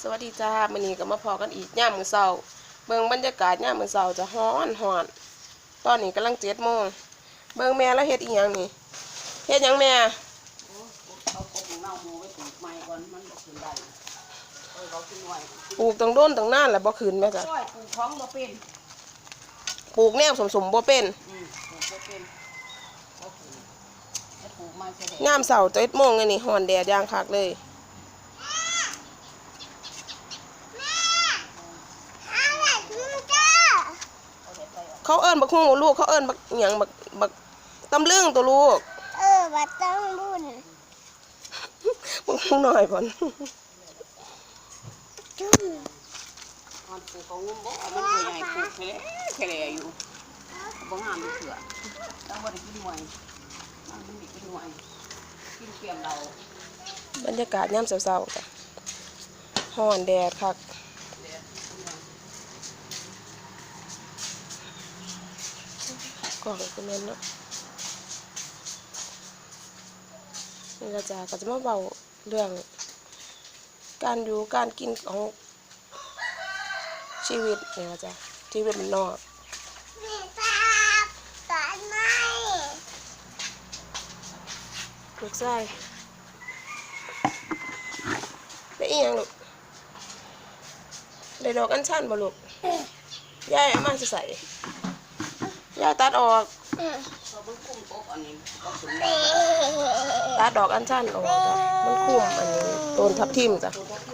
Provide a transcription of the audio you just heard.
สวัสดีจ้ามื้อนี้ก็มาพอกันอีกย่ามมื้อเช้าเบิ่งบรรยากาศย่ามมื้อเช้าจะฮ้อนฮ้อน ตอนนี้กำลัง7โมงเบิ่งแม่แล้วเฮ็ดอีหยังนี่เฮ็ดหยังแม่โอ้เขาปลูกน้องโหไว้ปลูกใหม่ก่อนมันบ่ขึ้นได้เออเขาขึ้นไว้ปลูกตั้งโดนตั้งนานแล้วบ่ขึ้นแม่จ้ะช่วยปลูกของบ่เป็นปลูกแนวสมๆบ่เป็นอืมปลูกบ่เป็นบ่ขึ้นแล้วปลูกมาแสดงย่าเช้า7โมงอันนี้ฮ้อนแดดย่างคักเลย เอาแต่ไปออก เขาเอิ้นบักฮู้ลูกเขาเอิ้นบักหยังบักบักตำลึงตัวลูก เออบัดต้องบุญบักฮู้หน่อยพ่นจุ่มมันปลูกของงุ้มบ่มันบ่ใหญ่ปลูกแค่แค่อยู่บ่งามเถื่อต้องบ่ได้กินหน่วยมันบ่ได้กินหน่วยกินเปรียมเราบรรยากาศย่ามเช้าๆจ้ะฮ้อนแดดคัก กล่องเป็นนั่นเนาะนี่ละจ้ะก็จะมาเบาเรื่อง การอยู่การกินของชีวิตเนี่ละจ้ะชีวิตมันนอกแม่ครับตอนไหมลูกไส้ได้อีหยังลูกได้ดอกอัญชันบ่ลูกยายเอามาจะใส่ ยายตัดออกเขาเบิ่งกุ้งโต๊ะอันนี้ก็ขึ้นเอ๊ได้ะตัดดอกอัญชันออกจ้ะมันคุ้มอันนี้ ต้นทับทิมจ้ะตัวทับ